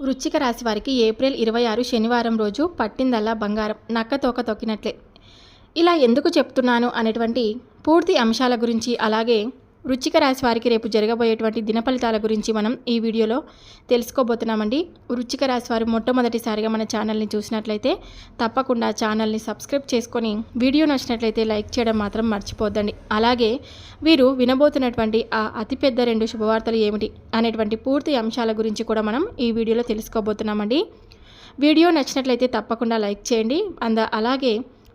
వృచ్చిక రాశి వారికి ఏప్రిల్ ఇరవై ఆరు శనివారం రోజు పట్టిందల్లా బంగారం. నక్క తోక తొక్కినట్లే. ఇలా ఎందుకు చెప్తున్నాను అనేటువంటి పూర్తి అంశాల గురించి అలాగే వృచ్చిక రాశి వారికి రేపు జరగబోయేటువంటి దిన ఫలితాల గురించి మనం ఈ వీడియోలో తెలుసుకోబోతున్నామండి. వృచ్చిక రాశి వారు మొట్టమొదటిసారిగా మన ఛానల్ని చూసినట్లయితే తప్పకుండా ఛానల్ని సబ్స్క్రైబ్ చేసుకొని వీడియో నచ్చినట్లయితే లైక్ చేయడం మాత్రం మర్చిపోద్దండి అలాగే వీరు వినబోతున్నటువంటి ఆ అతిపెద్ద రెండు శుభవార్తలు ఏమిటి అనేటువంటి పూర్తి అంశాల గురించి కూడా మనం ఈ వీడియోలో తెలుసుకోబోతున్నామండి. వీడియో నచ్చినట్లయితే తప్పకుండా లైక్ చేయండి. అంద అలాగే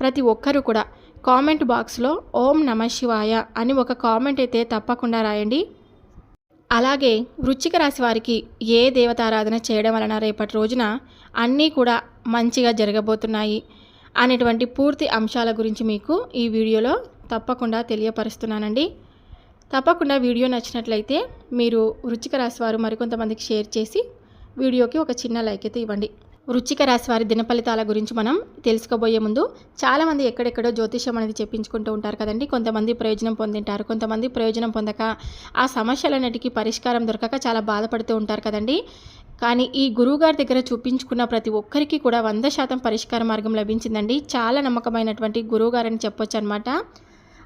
ప్రతి ఒక్కరూ కూడా కామెంట్ బాక్స్లో ఓం నమ శివాయ అని ఒక కామెంట్ అయితే తప్పకుండా రాయండి. అలాగే వృచ్చిక రాశి వారికి ఏ దేవతారాధన చేయడం వలన రేపటి రోజున అన్నీ కూడా మంచిగా జరగబోతున్నాయి అనేటువంటి పూర్తి అంశాల గురించి మీకు ఈ వీడియోలో తప్పకుండా తెలియపరుస్తున్నానండి. తప్పకుండా వీడియో నచ్చినట్లయితే మీరు వృచ్చిక రాశి వారు మరికొంతమందికి షేర్ చేసి వీడియోకి ఒక చిన్న లైక్ అయితే ఇవ్వండి. వృచ్చిక రాశి వారి దినఫలితాల గురించి మనం తెలుసుకోబోయే ముందు చాలామంది ఎక్కడెక్కడో జ్యోతిష్యం అనేది చెప్పించుకుంటూ ఉంటారు కదండి. కొంతమంది ప్రయోజనం పొందింటారు కొంతమంది ప్రయోజనం పొందక ఆ సమస్యలన్నిటికీ పరిష్కారం దొరకక చాలా బాధపడుతూ ఉంటారు కదండి. కానీ ఈ గురువుగారి దగ్గర చూపించుకున్న ప్రతి ఒక్కరికి కూడా వంద శాతం పరిష్కార మార్గం లభించిందండి. చాలా నమ్మకమైనటువంటి గురువుగారని చెప్పొచ్చు అనమాట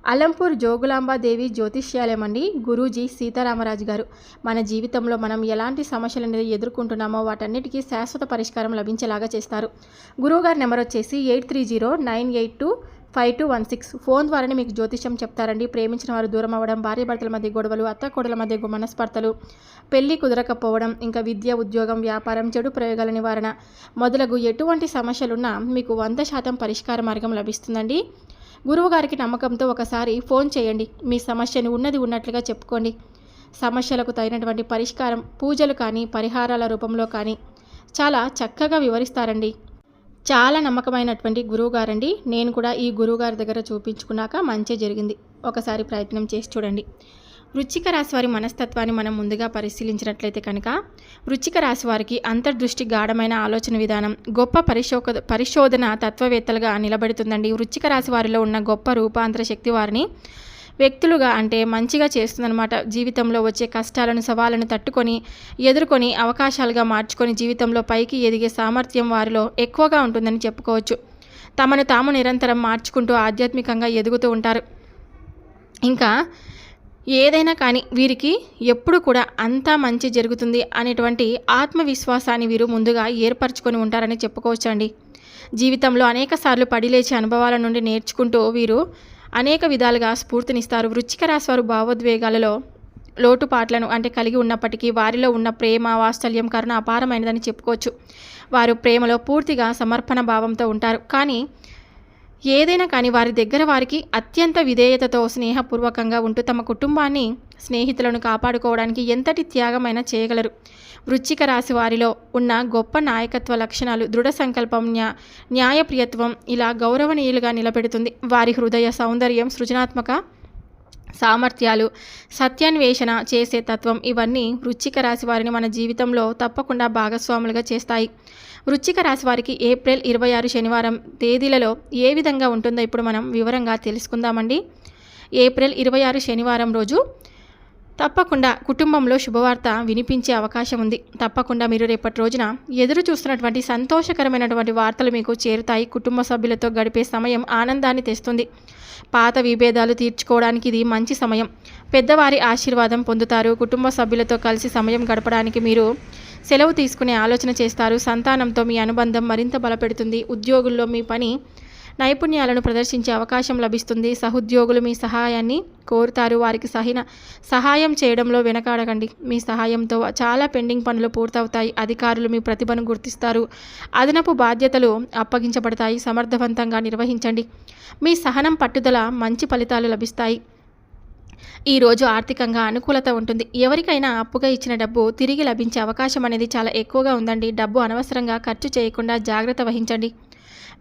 అలంపూర్ జోగులాంబాదేవి జ్యోతిష్యాలయం అండి గురూజీ సీతారామరాజు గారు. మన జీవితంలో మనం ఎలాంటి సమస్యలు అనేది ఎదుర్కొంటున్నామో వాటన్నిటికీ శాశ్వత పరిష్కారం లభించేలాగా చేస్తారు. గురువుగారి నెంబర్ వచ్చేసి eight three zero nine eight two five two one six. Phone ద్వారానే మీకు జ్యోతిష్యం చెప్తారండి. ప్రేమించిన వారు దూరం అవ్వడం భార్యాభర్తల మధ్య గొడవలు అత్త కోడల మధ్య మనస్పర్తలు పెళ్ళి కుదరకపోవడం ఇంకా విద్య ఉద్యోగం వ్యాపారం చెడు ప్రయోగాల నివారణ మొదలగు ఎటువంటి సమస్యలున్నా మీకు వంద శాతం పరిష్కార మార్గం లభిస్తుందండి. గురువుగారికి నమ్మకంతో ఒకసారి ఫోన్ చేయండి. మీ సమస్యను ఉన్నది ఉన్నట్లుగా చెప్పుకోండి. సమస్యలకు తగినటువంటి పరిష్కారం పూజలు కానీ పరిహారాల రూపంలో కానీ చాలా చక్కగా వివరిస్తారండి. చాలా నమ్మకమైనటువంటి గురువుగారండి. నేను కూడా ఈ గురువుగారి దగ్గర చూపించుకున్నాక మంచి జరిగింది. ఒకసారి ప్రయత్నం చేసి చూడండి. వృచ్చిక రాశి వారి మనస్తత్వాన్ని మనం ముందుగా పరిశీలించినట్లయితే కనుక వృచ్చిక రాశి వారికి అంతర్దృష్టి గాఢమైన ఆలోచన విధానం గొప్ప పరిశోక పరిశోధన తత్వవేత్తలుగా నిలబడుతుందండి. వృచ్చిక రాశి వారిలో ఉన్న గొప్ప రూపాంతర శక్తి వారిని వ్యక్తులుగా అంటే మంచిగా చేస్తుందన్నమాట. జీవితంలో వచ్చే కష్టాలను సవాళ్ళను తట్టుకొని ఎదుర్కొని అవకాశాలుగా మార్చుకొని జీవితంలో పైకి ఎదిగే సామర్థ్యం వారిలో ఎక్కువగా ఉంటుందని చెప్పుకోవచ్చు. తమను తాము నిరంతరం మార్చుకుంటూ ఆధ్యాత్మికంగా ఎదుగుతూ ఉంటారు. ఇంకా ఏదైనా కానీ వీరికి ఎప్పుడు కూడా అంతా మంచి జరుగుతుంది అనేటువంటి ఆత్మవిశ్వాసాన్ని వీరు ముందుగా ఏర్పరచుకొని ఉంటారని చెప్పుకోవచ్చండి. జీవితంలో అనేక సార్లు పడిలేచే అనుభవాల నుండి నేర్చుకుంటూ వీరు అనేక విధాలుగా స్ఫూర్తినిస్తారు. వృచ్చిక రాశి వారు భావోద్వేగాలలో లోటుపాట్లను అంటే కలిగి ఉన్నప్పటికీ వారిలో ఉన్న ప్రేమ వాత్సల్యం కరుణ అపారమైనదని చెప్పుకోవచ్చు. వారు ప్రేమలో పూర్తిగా సమర్పణ భావంతో ఉంటారు. కానీ ఏదైనా కానీ వారి దగ్గర వారికి అత్యంత విధేయతతో స్నేహపూర్వకంగా ఉంటూ తమ కుటుంబాన్ని స్నేహితులను కాపాడుకోవడానికి ఎంతటి త్యాగమైనా చేయగలరు. వృచ్చిక రాశి వారిలో ఉన్న గొప్ప నాయకత్వ లక్షణాలు దృఢ సంకల్పం న్యా న్యాయప్రియత్వం ఇలా గౌరవనీయులుగా నిలబెడుతుంది. వారి హృదయ సౌందర్యం సృజనాత్మక సామర్థ్యాలు సత్యాన్వేషణ చేసే తత్వం ఇవన్నీ వృచ్చిక రాశి వారిని మన జీవితంలో తప్పకుండా భాగస్వాములుగా చేస్తాయి. వృచ్చిక రాశి వారికి ఏప్రిల్ ఇరవై ఆరు శనివారం తేదీలలో ఏ విధంగా ఉంటుందో ఇప్పుడు మనం వివరంగా తెలుసుకుందామండి. ఏప్రిల్ ఇరవై ఆరు శనివారం రోజు తప్పకుండా కుటుంబంలో శుభవార్త వినిపించే అవకాశం ఉంది. తప్పకుండా మీరు రేపటి రోజున ఎదురు చూస్తున్నటువంటి సంతోషకరమైనటువంటి వార్తలు మీకు చేరుతాయి. కుటుంబ సభ్యులతో గడిపే సమయం ఆనందాన్ని తెస్తుంది. పాత విభేదాలు తీర్చుకోవడానికి ఇది మంచి సమయం. పెద్దవారి ఆశీర్వాదం పొందుతారు. కుటుంబ సభ్యులతో కలిసి సమయం గడపడానికి మీరు సెలవు తీసుకునే ఆలోచన చేస్తారు. సంతానంతో మీ అనుబంధం మరింత బలపెడుతుంది. ఉద్యోగుల్లో మీ పని నైపుణ్యాలను ప్రదర్శించే అవకాశం లభిస్తుంది. సహోద్యోగులు మీ సహాయాన్ని కోరుతారు. వారికి సహిన సహాయం చేయడంలో వెనకాడకండి. మీ సహాయంతో చాలా పెండింగ్ పనులు పూర్తవుతాయి. అధికారులు మీ ప్రతిభను గుర్తిస్తారు. అదనపు బాధ్యతలు అప్పగించబడతాయి. సమర్థవంతంగా నిర్వహించండి. మీ సహనం పట్టుదల మంచి ఫలితాలు లభిస్తాయి. ఈరోజు ఆర్థికంగా అనుకూలత ఉంటుంది. ఎవరికైనా అప్పుగా ఇచ్చిన డబ్బు తిరిగి లభించే అవకాశం అనేది చాలా ఎక్కువగా ఉందండి. డబ్బు అనవసరంగా ఖర్చు చేయకుండా జాగ్రత్త వహించండి.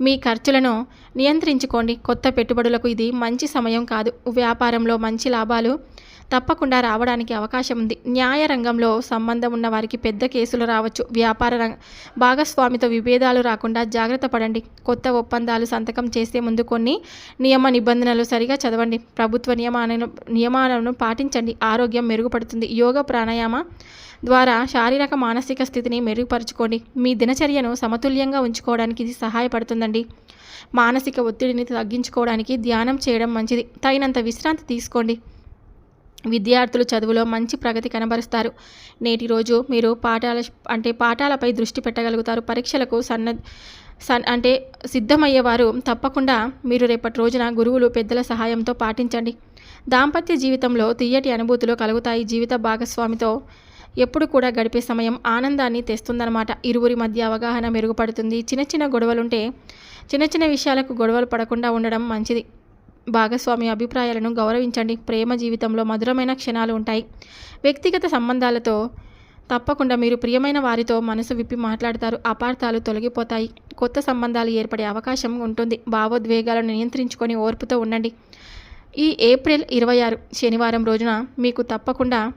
మీ ఖర్చులను నియంత్రించుకోండి. కొత్త పెట్టుబడులకు ఇది మంచి సమయం కాదు. వ్యాపారంలో మంచి లాభాలు తప్పకుండా రావడానికి అవకాశం ఉంది. న్యాయ రంగంలో సంబంధం ఉన్న వారికి పెద్ద కేసులు రావచ్చు. వ్యాపార రంగ భాగస్వామితో విభేదాలు రాకుండా జాగ్రత్త పడండి. కొత్త ఒప్పందాలు సంతకం చేసే ముందు కొన్ని నియమ నిబంధనలు సరిగా చదవండి. ప్రభుత్వ నియమాలను నియమాలను పాటించండి. ఆరోగ్యం మెరుగుపడుతుంది. యోగ ప్రాణాయామ ద్వారా శారీరక మానసిక స్థితిని మెరుగుపరుచుకోండి. మీ దినచర్యను సమతుల్యంగా ఉంచుకోవడానికి ఇది సహాయపడుతుందండి. మానసిక ఒత్తిడిని తగ్గించుకోవడానికి ధ్యానం చేయడం మంచిది. తగినంత విశ్రాంతి తీసుకోండి. విద్యార్థులు చదువులో మంచి ప్రగతి కనబరుస్తారు. నేటి రోజు మీరు పాఠాల అంటే పాఠాలపై దృష్టి పెట్టగలుగుతారు. పరీక్షలకు సన్న సన్ అంటే సిద్ధమయ్యేవారు తప్పకుండా మీరు రేపటి రోజున గురువులు పెద్దల సహాయంతో పాటించండి. దాంపత్య జీవితంలో తీయటి అనుభూతులు కలుగుతాయి. జీవిత భాగస్వామితో ఎప్పుడు కూడా గడిపే సమయం ఆనందాన్ని తెస్తుందన్నమాట. ఇరువురి మధ్య అవగాహన మెరుగుపడుతుంది. చిన్న చిన్న గొడవలుంటే చిన్న చిన్న విషయాలకు గొడవలు పడకుండా ఉండడం మంచిది. భాగస్వామి అభిప్రాయాలను గౌరవించండి. ప్రేమ జీవితంలో మధురమైన క్షణాలు ఉంటాయి. వ్యక్తిగత సంబంధాలతో తప్పకుండా మీరు ప్రియమైన వారితో మనసు విప్పి మాట్లాడతారు. అపార్థాలు తొలగిపోతాయి. కొత్త సంబంధాలు ఏర్పడే అవకాశం ఉంటుంది. భావోద్వేగాలను నియంత్రించుకొని ఓర్పుతో ఉండండి. ఈ ఏప్రిల్ ఇరవై ఆరు శనివారం రోజున మీకు తప్పకుండా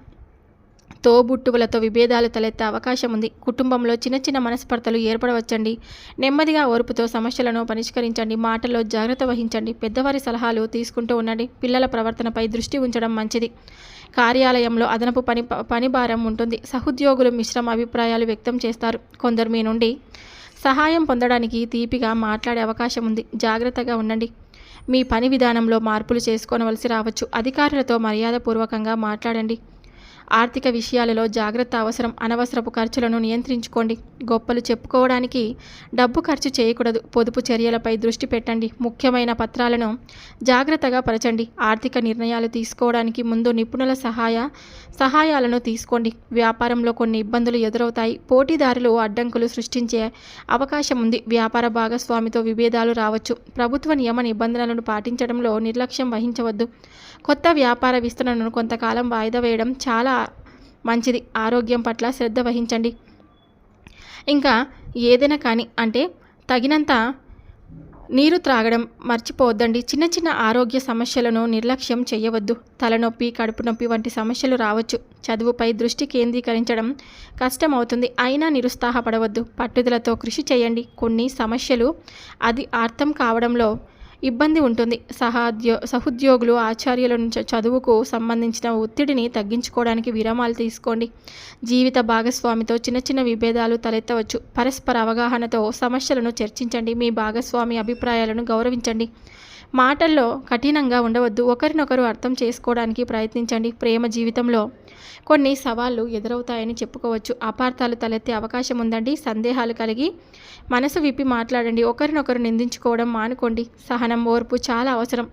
తోబుట్టువులతో విభేదాలు తలెత్తే అవకాశం ఉంది. కుటుంబంలో చిన్న చిన్న మనస్పర్ధలు ఏర్పడవచ్చండి. నెమ్మదిగా ఓర్పుతో సమస్యలను పరిష్కరించండి. మాటల్లో జాగ్రత్త వహించండి. పెద్దవారి సలహాలు తీసుకుంటూ ఉండండి. పిల్లల ప్రవర్తనపై దృష్టి ఉంచడం మంచిది. కార్యాలయంలో అదనపు పని పని భారం ఉంటుంది. సహోద్యోగులు మిశ్రమ అభిప్రాయాలు వ్యక్తం చేస్తారు. కొందరు మీ నుండి సహాయం పొందడానికి తీపిగా మాట్లాడే అవకాశం ఉంది. జాగ్రత్తగా ఉండండి. మీ పని విధానంలో మార్పులు చేసుకోనవలసి రావచ్చు. అధికారులతో మర్యాదపూర్వకంగా మాట్లాడండి. ఆర్థిక విషయాలలో జాగ్రత్త అవసరం అనవసరపు ఖర్చులను నియంత్రించుకోండి. గొప్పలు చెప్పుకోవడానికి డబ్బు ఖర్చు చేయకూడదు. పొదుపు చర్యలపై దృష్టి పెట్టండి. ముఖ్యమైన పత్రాలను జాగ్రత్తగా పరచండి. ఆర్థిక నిర్ణయాలు తీసుకోవడానికి ముందు నిపుణుల సహాయ సహాయాలను తీసుకోండి. వ్యాపారంలో కొన్ని ఇబ్బందులు ఎదురవుతాయి. పోటీదారులు అడ్డంకులు సృష్టించే అవకాశం ఉంది వ్యాపార భాగస్వామితో విభేదాలు రావచ్చు. ప్రభుత్వ నియమ నిబంధనలను పాటించడంలో నిర్లక్ష్యం వహించవద్దు. కొత్త వ్యాపార విస్తరణను కొంతకాలం వాయిదా వేయడం చాలా మంచిది. ఆరోగ్యం పట్ల శ్రద్ధ వహించండి. ఇంకా ఏదైనా కానీ అంటే తగినంత నీరు త్రాగడం మర్చిపోవద్దండి. చిన్న చిన్న ఆరోగ్య సమస్యలను నిర్లక్ష్యం చేయవద్దు. తలనొప్పి కడుపు నొప్పి వంటి సమస్యలు రావచ్చు. చదువుపై దృష్టి కేంద్రీకరించడం కష్టమవుతుంది. అయినా నిరుత్సాహపడవద్దు. పట్టుదలతో కృషి చేయండి. కొన్ని సమస్యలు అది అర్థం కావడంలో ఇబ్బంది ఉంటుంది. సహాద్యో సహోద్యోగులు ఆచార్యుల నుంచి చదువుకు సంబంధించిన ఒత్తిడిని తగ్గించుకోవడానికి విరామాలు తీసుకోండి. జీవిత భాగస్వామితో చిన్న చిన్న విభేదాలు తలెత్తవచ్చు. పరస్పర అవగాహనతో సమస్యలను చర్చించండి. మీ భాగస్వామి అభిప్రాయాలను గౌరవించండి. మాటల్లో కఠినంగా ఉండవద్దు. ఒకరినొకరు అర్థం చేసుకోవడానికి ప్రయత్నించండి ప్రేమ జీవితంలో. కొన్ని సవాళ్ళు ఎదురవుతాయని చెప్పుకోవచ్చు. అపార్థాలు తలెత్తే అవకాశం ఉందండి. సందేహాలు కలిగి మనసు విప్పి మాట్లాడండి. ఒకరినొకరు నిందించుకోవడం మానుకోండి. సహనం ఓర్పు చాలా అవసరం.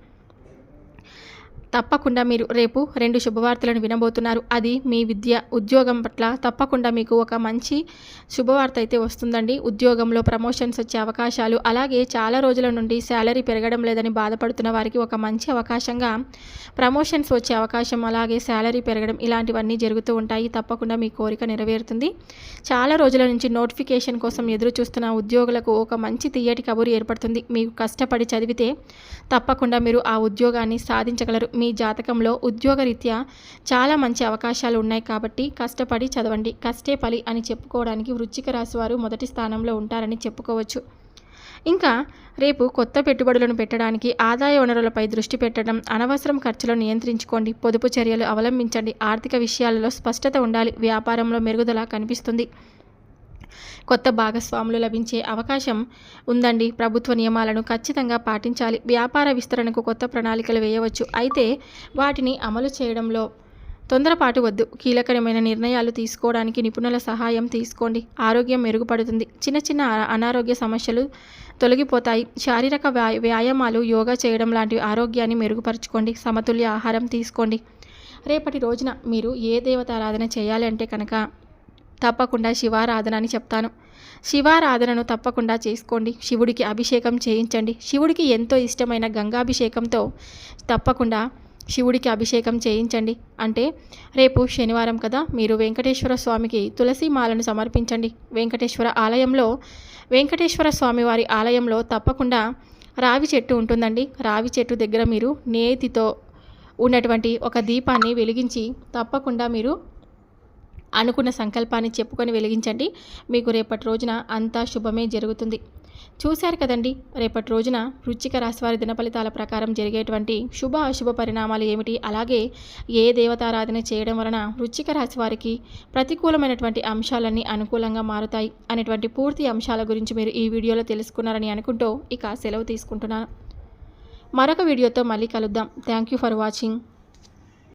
తప్పకుండా మీరు రేపు రెండు శుభవార్తలను వినబోతున్నారు. అది మీ విద్య ఉద్యోగం పట్ల తప్పకుండా మీకు ఒక మంచి శుభవార్త అయితే వస్తుందండి. ఉద్యోగంలో ప్రమోషన్స్ వచ్చే అవకాశాలు అలాగే చాలా రోజుల నుండి శాలరీ పెరగడం లేదని బాధపడుతున్న వారికి ఒక మంచి అవకాశంగా ప్రమోషన్స్ వచ్చే అవకాశం అలాగే శాలరీ పెరగడం ఇలాంటివన్నీ జరుగుతూ ఉంటాయి. తప్పకుండా మీ కోరిక నెరవేరుతుంది. చాలా రోజుల నుంచి నోటిఫికేషన్ కోసం ఎదురు చూస్తున్న ఉద్యోగులకు ఒక మంచి తీయటి కబురు ఏర్పడుతుంది. మీకు కష్టపడి చదివితే తప్పకుండా మీరు ఆ ఉద్యోగాన్ని సాధించగలరు. మీ జాతకంలో ఉద్యోగరీత్యా చాలా మంచి అవకాశాలు ఉన్నాయి కాబట్టి కష్టపడి చదవండి. కష్టే పలి అని చెప్పుకోవడానికి వృచ్చిక రాశి వారు మొదటి స్థానంలో ఉంటారని చెప్పుకోవచ్చు. ఇంకా రేపు కొత్త పెట్టుబడులను పెట్టడానికి ఆదాయ వనరులపై దృష్టి పెట్టడం అనవసరం ఖర్చులను నియంత్రించుకోండి. పొదుపు చర్యలు అవలంబించండి. ఆర్థిక విషయాలలో స్పష్టత ఉండాలి. వ్యాపారంలో మెరుగుదల కనిపిస్తుంది. కొత్త భాగస్వాములు లభించే అవకాశం ఉందండి. ప్రభుత్వ నియమాలను ఖచ్చితంగా పాటించాలి. వ్యాపార విస్తరణకు కొత్త ప్రణాళికలు వేయవచ్చు. అయితే వాటిని అమలు చేయడంలో తొందరపాటు వద్దు. కీలకమైన నిర్ణయాలు తీసుకోవడానికి నిపుణుల సహాయం తీసుకోండి. ఆరోగ్యం మెరుగుపడుతుంది. చిన్న చిన్న అనారోగ్య సమస్యలు తొలగిపోతాయి. శారీరక వ్యాయామాలు యోగా చేయడం లాంటి ఆరోగ్యాన్ని మెరుగుపరచుకోండి. సమతుల్య ఆహారం తీసుకోండి. రేపటి రోజున మీరు ఏ దేవతారాధన చేయాలి అంటే కనుక తప్పకుండా శివారాధన అని చెప్తాను. శివారాధనను తప్పకుండా చేసుకోండి. శివుడికి అభిషేకం చేయించండి. శివుడికి ఎంతో ఇష్టమైన గంగాభిషేకంతో తప్పకుండా శివుడికి అభిషేకం చేయించండి. అంటే రేపు శనివారం కదా మీరు వెంకటేశ్వర స్వామికి తులసి మాలను సమర్పించండి. వెంకటేశ్వర ఆలయంలో వెంకటేశ్వర స్వామి వారి ఆలయంలో తప్పకుండా రావి చెట్టు ఉంటుందండి. రావి చెట్టు దగ్గర మీరు నేతితో ఉన్నటువంటి ఒక దీపాన్ని వెలిగించి తప్పకుండా మీరు అనుకున్న సంకల్పాన్ని చెప్పుకొని వెలిగించండి. మీకు రేపటి రోజున అంతా శుభమే జరుగుతుంది. చూశారు కదండి రేపటి రోజున వృచ్చిక రాశివారి దినఫలితాల ప్రకారం జరిగేటువంటి శుభ అశుభ పరిణామాలు ఏమిటి? అలాగే ఏ దేవతారాధన చేయడం వలన వృచ్చిక రాశివారికి ప్రతికూలమైనటువంటి అంశాలన్నీ అనుకూలంగా మారుతాయి అనేటువంటి పూర్తి అంశాల గురించి మీరు ఈ వీడియోలో తెలుసుకున్నారని అనుకుంటూ ఇక సెలవు తీసుకుంటున్నాను. మరొక వీడియోతో మళ్ళీ కలుద్దాం. Thank you for watching.